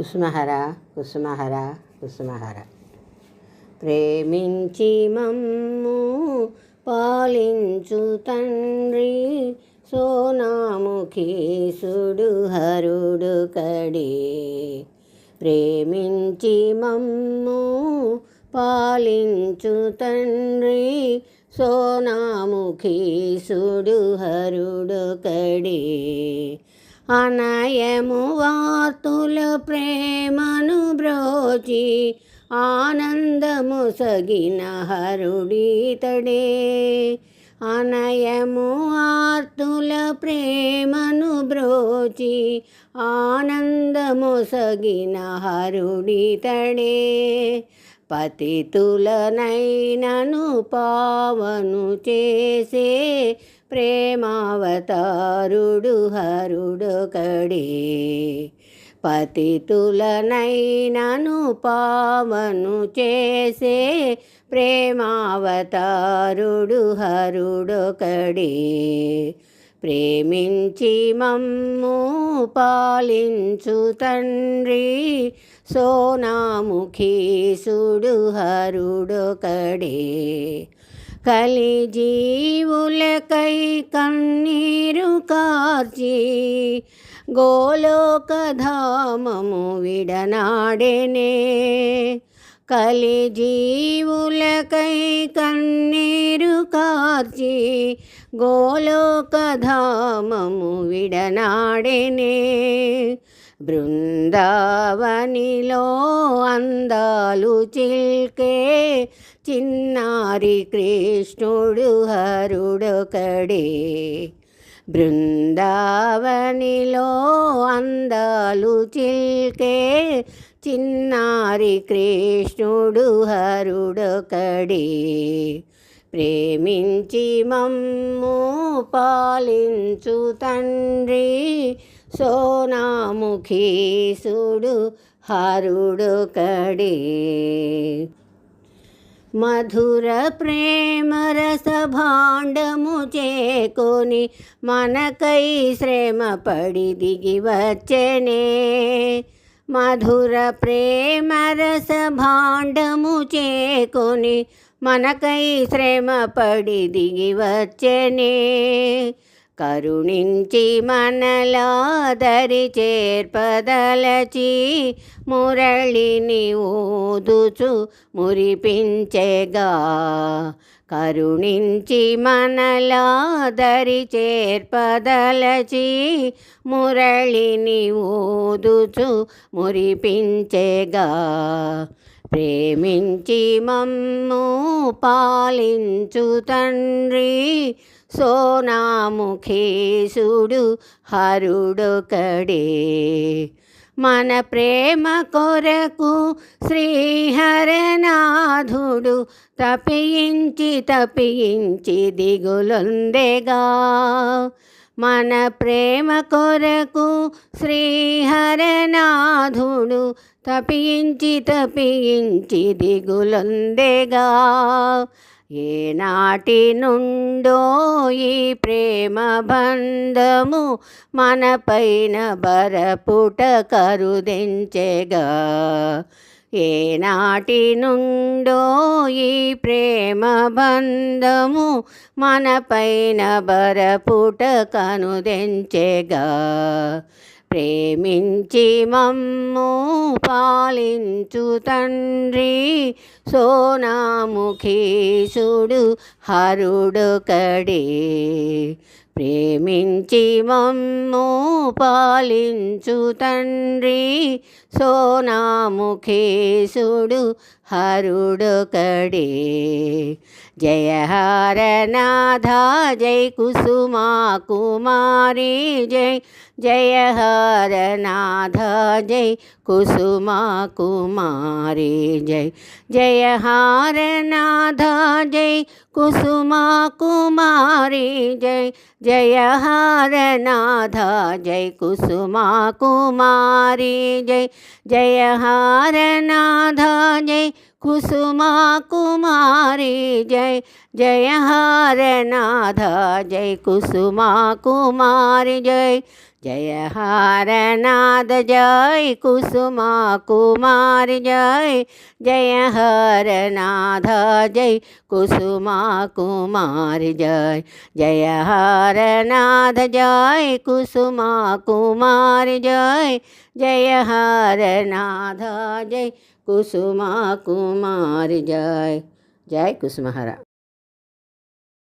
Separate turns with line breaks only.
కుసుమహర కుసుమహర కుసుమహర ప్రేమించి మమ్ము పాలించు తండ్రి సోనాముఖీసుడు హరుడు కడి. ప్రేమించి మమ్ము పాలించు తండ్రి సోనాముఖీసుడు హరుడు కడి. అనయము వార్తుల ప్రేమను బ్రోచి ఆనందము సగిన హరుడితడే అనయము ఆర్తుల ప్రేమను బ్రోచి ఆనందము సగిన హరుడితడే పతితులనైనను పావను చేసే ప్రేమావతారుడు హరుడొకడే. పతితులనైనను పావను చేసే ప్రేమావతారుడు హరుడొకడే. ప్రేమించి మమ్ము పాలించు తండ్రి సోనాముఖీసుడు హరుడొకడే. కలి జీవులకై కన్నీరు కార్చి గోలోకధామము విడనాడెనే. కలి జీవులకై కన్నీరు కార్చి గోలోకధామము విడనాడెనే. బృందావనిలో అందాలు చిల్కే. చిన్నారి కృష్ణుడు హరుడొకడే. బృందావనిలో అందాలు చిల్కే. చిన్నారి కృష్ణుడు హరుడొకడే. ప్రేమించి మమ్ము పాలించు తండ్రి సోనాముఖీసుడు హరుడొకడే మధుర ప్రేమరస భాండము చేకొని మనకై శ్రమ పడి దిగి వచ్చనే. మధుర ప్రేమరస భాండము చేకొని మనకై శ్రమ పడి దిగి వచ్చనే. కరుణించి మనలాదరి చేర్పదలచి మురళిని ఊదుచు మురిపించెగా. కరుణించి మనలాదరి చేర్పదలచి మురళిని ఊదుచు మురిపించెగా. ప్రేమించి మమ్ము పాలించు తండ్రి సోనాముఖేశుడు హరుడొకడే. మన ప్రేమ కొరకు శ్రీహరనాథుడు తపించి తపించి దిగులొందెగా. మన ప్రేమ కొరకు శ్రీహరనాథుడు తపించి తపించి దిగులొందెగా. ఏనాటి నుండో ఈ ప్రేమ బంధము మన పైన బరపుట కరుదెంచెగా. ఏనాటి నుండో ఈ ప్రేమ బంధము మన పైన బరపుట కనుదెంచెగా. ప్రేమించి మమ్ము పాలించు తండ్రి సోనాముఖీసుడు హరుడొకడే ప్రేమించి మమ్ము పాలించు తండ్రి సోనాముఖీసుడు హరుడొకడే జయ హరనాథ జై కుసుమా కుమారి జై జయ హరనాథ జై కుసుమా కుమారి జై జయ హరనాథ జై కుసుమా కుమారి జై जय कुसुमा कुमारी जय जय हारनाथ जय कुसुमा कुमारी, जय जय हर नाधा जय कुसुमा कुमारी, जय जय हर नाद जय कुसुमा कुमार, जय जय हर नाद जय कुसुमा कुमार, जय जय हर नाद जय कुसुमा कुमार, जय जय हर नाद जय कुसुमा कुमार जय। जय कुसुमहरा।